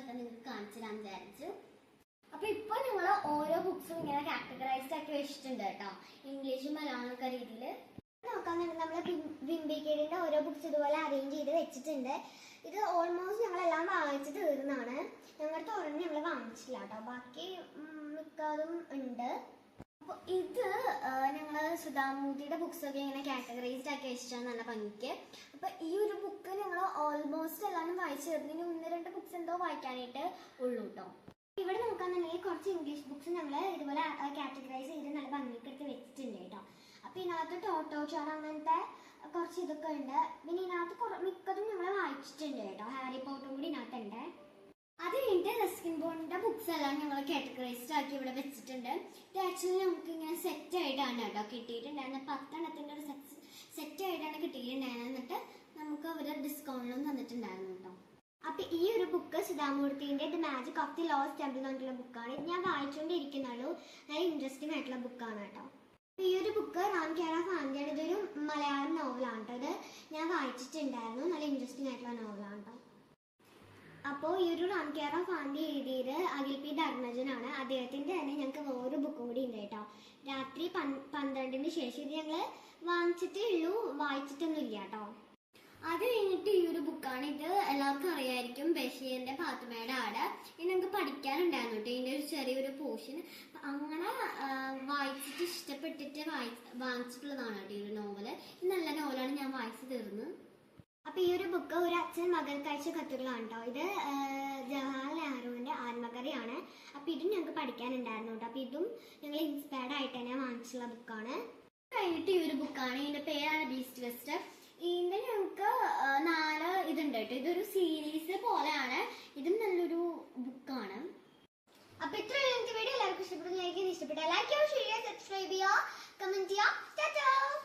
ഒക്കെ നിങ്ങൾക്ക് കാണിച്ചു തരാൻ വിചാരിച്ചു. അപ്പൊ ഇപ്പൊ നിങ്ങൾ ഓരോ ബുക്സും ഇങ്ങനെ കാറ്റഗറൈസ്ഡ് ആക്കി വെച്ചിട്ടുണ്ട് കേട്ടോ. ഇംഗ്ലീഷും മലയാളം ഒക്കെ രീതിയിൽ നോക്കാൻ നേരം നമ്മൾ വിംബിക്കേഡിന്റെ ഓരോ ബുക്സ് ഇതുപോലെ അറേഞ്ച് ചെയ്ത് വെച്ചിട്ടുണ്ട്. ഇത് ഓൾമോസ്റ്റ് ഞങ്ങളെല്ലാം വാങ്ങിച്ചു തീർന്നാണ്. ഞങ്ങളുടെ ഒരെണ്ണം ഞങ്ങൾ വാങ്ങിച്ചില്ല കേട്ടോ. ബാക്കി മിക്കതും ഉണ്ട്. അപ്പോൾ ഇത് ഞങ്ങൾ സുധാമൂർത്തിയുടെ ബുക്സ് ഒക്കെ ഇങ്ങനെ കാറ്റഗറൈസ്ഡ് ആക്കി വെച്ചിട്ടാണ് നല്ല ഭംഗിക്ക്. അപ്പോൾ ഈ ഒരു ബുക്ക് ഞങ്ങൾ ഓൾമോസ്റ്റ് വായിച്ചു തീർന്നു ഒന്ന് രണ്ട് ബുക്സ് എന്തോ വായിക്കാനായിട്ട് ഉള്ളൂ കേട്ടോ ഇവിടെ നോക്കാന്നുണ്ടെങ്കിൽ കുറച്ച് ഇംഗ്ലീഷ് ബുക്സ് ഞങ്ങൾ ഇതുപോലെ കാറ്റഗറൈസ് ചെയ്ത് നല്ല ഭംഗിക്ക് എടുത്ത് വെച്ചിട്ടുണ്ട് കേട്ടോ അപ്പോൾ ഇതിനകത്ത് ടോട്ടോ അങ്ങനത്തെ കുറച്ച് ഇതൊക്കെ ഉണ്ട്. പിന്നെ ഇതിനകത്ത് കുറ മിക്കതും ഞങ്ങൾ വായിച്ചിട്ടുണ്ട് കേട്ടോ ഹാരി പോട്ടും കൂടി ഇതിനകത്തുണ്ട്. അത് കഴിഞ്ഞിട്ട് റസ്കിൻ ബോണിന്റെ ബുക്സ് എല്ലാം ഞങ്ങൾ കാറ്റഗറൈസ്ഡ് ആക്കി ഇവിടെ വെച്ചിട്ടുണ്ട്. ഇത് ആക്ച്വലി നമുക്ക് ഇങ്ങനെ സെറ്റ് ആയിട്ടാണ് കേട്ടോ കിട്ടിയിട്ടുണ്ടായിരുന്നത്. പത്തെണ്ണത്തിന്റെ ഒരു സെറ്റ് ആയിട്ടാണ് കിട്ടിയിട്ടുണ്ടായിരുന്നത്. എന്നിട്ട് നമുക്ക് അവർ ഡിസ്കൗണ്ടിലും തന്നിട്ടുണ്ടായിരുന്നു കേട്ടോ അപ്പൊ ഈ ഒരു book സുധാമൂർത്തിന്റെ the magic of the lost temple എന്ന് പറഞ്ഞിട്ടുള്ള ബുക്കാണ് ഞാൻ വായിച്ചുകൊണ്ടിരിക്കുന്നുള്ളൂ നല്ല ഇൻട്രസ്റ്റിംഗ് ആയിട്ടുള്ള ബുക്കാണ് കേട്ടോ. ഈ ഒരു ബുക്ക് റാം കേര ഫാന്തിയുടെ ഇതൊരു മലയാളം നോവലാണ് കേട്ടോ. ഇത് ഞാൻ വായിച്ചിട്ടുണ്ടായിരുന്നു. നല്ല ഇൻട്രസ്റ്റിംഗ് ആയിട്ടുള്ള നോവലാണ് കേട്ടോ. അപ്പോൾ ഈ ഒരു റാം കേര ഫാന്തി എഴുതിയത് അഖിൽ പി ധർമ്മജനാണ് അദ്ദേഹത്തിന്റെ തന്നെ ഞങ്ങൾക്ക് വേറൊരു ബുക്ക് കൂടി ഉണ്ട് കേട്ടോ. രാത്രി പൻ- പന്ത്രണ്ടിന് ശേഷം ഇത് ഞങ്ങൾ വാങ്ങിച്ചിട്ടേ ഉള്ളൂ. വായിച്ചിട്ടൊന്നും ഇല്ല കേട്ടോ. അത് കഴിഞ്ഞിട്ട് ബുക്കാണ് ഇത്. എല്ലാവർക്കും അറിയായിരിക്കും ബഷീറിന്റെ പാത്തുമയുടെ ആട്. ഇത് ഞങ്ങൾക്ക് പഠിക്കാനുണ്ടായിരുന്നു കേട്ടോ ഇതിന്റെ ഒരു ചെറിയൊരു പോർഷൻ അങ്ങനെ വായിച്ചിട്ട് ഇഷ്ടപ്പെട്ടിട്ട് വായി വാങ്ങിച്ചിട്ടുള്ളതാണ് കേട്ടോ ഈ ഒരു ഇത് നല്ല നോവലാണ് ഞാൻ വായിച്ചു തീർന്നു. അപ്പൊ ഈ ഒരു ബുക്ക് ഒരു അച്ഛൻ മകൾക്കയച്ച കത്തുകളാണ് കേട്ടോ ഇത് ജവഹർലാൽ നെഹ്റുവിന്റെ ആത്മകഥയാണ്. അപ്പൊ ഇതും ഞങ്ങൾക്ക് പഠിക്കാനുണ്ടായിരുന്നു കേട്ടോ അപ്പൊ ഇതും ഞങ്ങൾ ഇൻസ്പയർഡ് ആയിട്ട് തന്നെ വാങ്ങിച്ചുള്ള ബുക്കാണ് കഴിഞ്ഞിട്ട് ഈ ഒരു ബുക്കാണ് ഇതിന്റെ പേരാണ് beast west Like icon, share, subscribe, comment, yeah. Ta-ta!